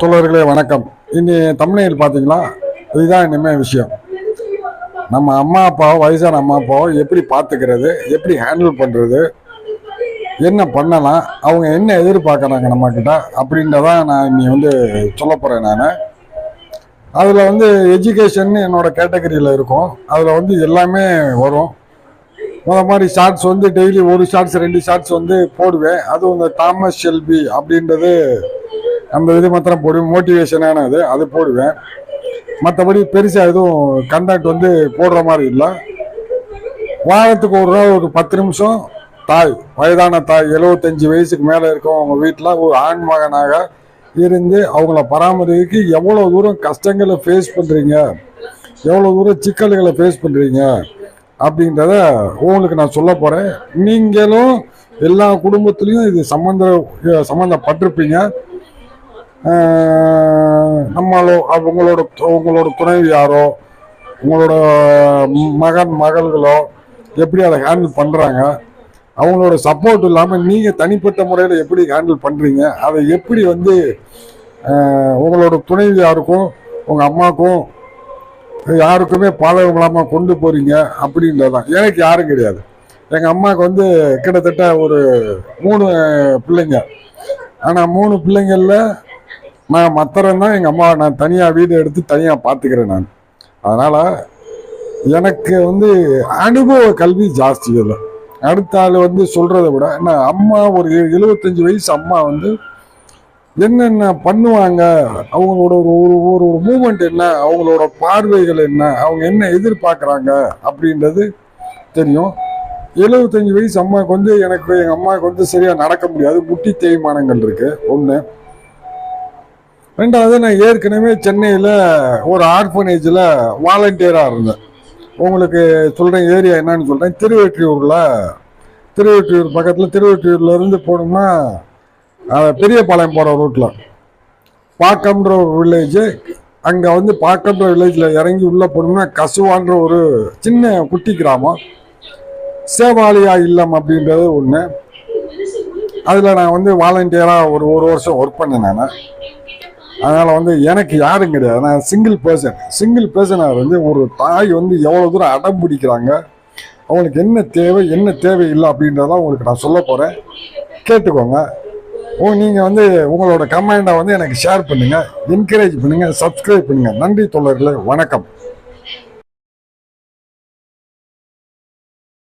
தோழர்களே வணக்கம். இன்னி தமிழில் பார்த்தீங்களா? இதுதான் இனிமேல் விஷயம். நம்ம அம்மா அப்பாவோ வயசான அம்மா அப்பாவோ எப்படி பார்த்துக்கிறது எப்படி ஹேண்டில் பண்ணுறது என்ன பண்ணலாம் அவங்க என்ன எதிர்பார்க்குறாங்க நம்மக்கிட்ட அப்படின்றதான் நான் இன்னி வந்து சொல்ல போகிறேன் நான். அதில் வந்து எஜுகேஷன் என்னோட கேட்டகரியில் இருக்கும். அதில் வந்து எல்லாமே வரும். முத மாதிரி ஷார்ட்ஸ் வந்து டெய்லி ஒரு ஷார்ட்ஸ் ரெண்டு ஷார்ட்ஸ் வந்து போடுவேன். அதுவும் இந்த தாமஸ் ஷெல்பி அப்படின்றது அந்த இது மாத்திரம் போடுவேன். மோட்டிவேஷனான இது அது போடுவேன். மற்றபடி பெருசாக எதுவும் கண்டக்ட் வந்து போடுற மாதிரி இல்லை. வாரத்துக்கு ஒரு நாள் ஒரு பத்து நிமிஷம் தாய் வயதான தாய் எழுபத்தஞ்சு வயசுக்கு மேலே இருக்கவங்க வீட்டில் ஒரு ஆண் மகனாக இருந்து அவங்கள பராமரிக்க எவ்வளோ தூரம் கஷ்டங்களை ஃபேஸ் பண்ணுறீங்க எவ்வளோ தூரம் சிக்கல்களை ஃபேஸ் பண்ணுறீங்க அப்படின்றத உங்களுக்கு நான் சொல்ல போகிறேன் நீங்களும் எல்லா குடும்பத்துலேயும் இது சம்மந்த சம்மந்தப்பட்டிருப்பீங்க நம்மளோ உங்களோட உங்களோட துணைவியாரோ உங்களோட மகன் மகள்களோ எப்படி அதை ஹேண்டில் பண்ணுறாங்க அவங்களோட சப்போர்ட் இல்லாமல் நீங்கள் தனிப்பட்ட முறையில் எப்படி ஹேண்டில் பண்ணுறீங்க அதை எப்படி வந்து ஆஹ் உங்களோட துணைவியாருக்கும் உங்கள் அம்மாவுக்கும் யாருக்குமே பாதகம் இல்லாமல் கொண்டு போகிறீங்க அப்படின்றதான் எனக்கு யாரும் கிடையாது. எங்கள் அம்மாவுக்கு வந்து கிட்டத்தட்ட ஒரு மூணு பிள்ளைங்க. ஆனால் மூணு பிள்ளைங்களில் நான் மற்றவன் தான் எங்கள் அம்மாவை நான் தனியாக வீடு எடுத்து தனியாக பார்த்துக்கிறேன் நான். அதனால் எனக்கு வந்து அனுபவ கல்வி ஜாஸ்தி இல்லை அடுத்த ஆள் வந்து சொல்கிறத விட என்ன அம்மா ஒரு எழுபத்தஞ்சு வயசு அம்மா வந்து என்னென்ன பண்ணுவாங்க அவங்களோட ஒரு ஒரு ஒரு ஒரு மூமெண்ட் என்ன அவங்களோட பார்வைகள் என்ன அவங்க என்ன எதிர்பார்க்குறாங்க அப்படின்றது தெரியும். எழுபத்தஞ்சு வயசு அம்மாவுக்கு வந்து எனக்கு எங்கள் அம்மாவுக்கு வந்து சரியாக நடக்க முடியாது. முட்டி தேய்மானங்கள் இருக்குது ஒன்று ரெண்டாவது நான் ஏற்கனவே சென்னையில் ஒரு ஆர்ஃபனேஜில் வாலண்டியராக இருந்தேன். உங்களுக்கு சொல்கிறேன் ஏரியா என்னன்னு சொல்கிறேன் திருவெற்றியூரில் திருவெற்றியூர் பக்கத்தில் திருவெற்றியூர்லேருந்து போனோம்னா பெரியபாளையம் போகிற ரூட்டில் பாக்கம்ன்ற ஒரு வில்லேஜு அங்கே வந்து பாக்கம்ன்ற வில்லேஜில் இறங்கி உள்ளே போனோம்னா கசுவான்ற ஒரு சின்ன குட்டி கிராமம். சேவாலியா இல்லம் அப்படின்றது ஒன்று அதில் நான் வந்து வாலண்டியராக ஒரு ஒரு வருஷம் ஒர்க் பண்ணேன் நான். அதனால் வந்து எனக்கு யாரும் கிடையாது. நான் சிங்கிள் பர்சன் சிங்கிள் பர்சனாக வந்து ஒரு தாய் வந்து எவ்வளோ தூரம் அடம் பிடிக்கிறாங்க அவங்களுக்கு என்ன தேவை என்ன தேவை இல்லை அப்படின்றத உங்களுக்கு நான் சொல்ல போகிறேன் கேட்டுக்கோங்க. ஓ நீங்கள் வந்து உங்களோட கமெண்டை வந்து எனக்கு ஷேர் பண்ணுங்கள் என்கரேஜ் பண்ணுங்கள் சப்ஸ்கிரைப் பண்ணுங்கள் நன்றி தொழர்களே வணக்கம்.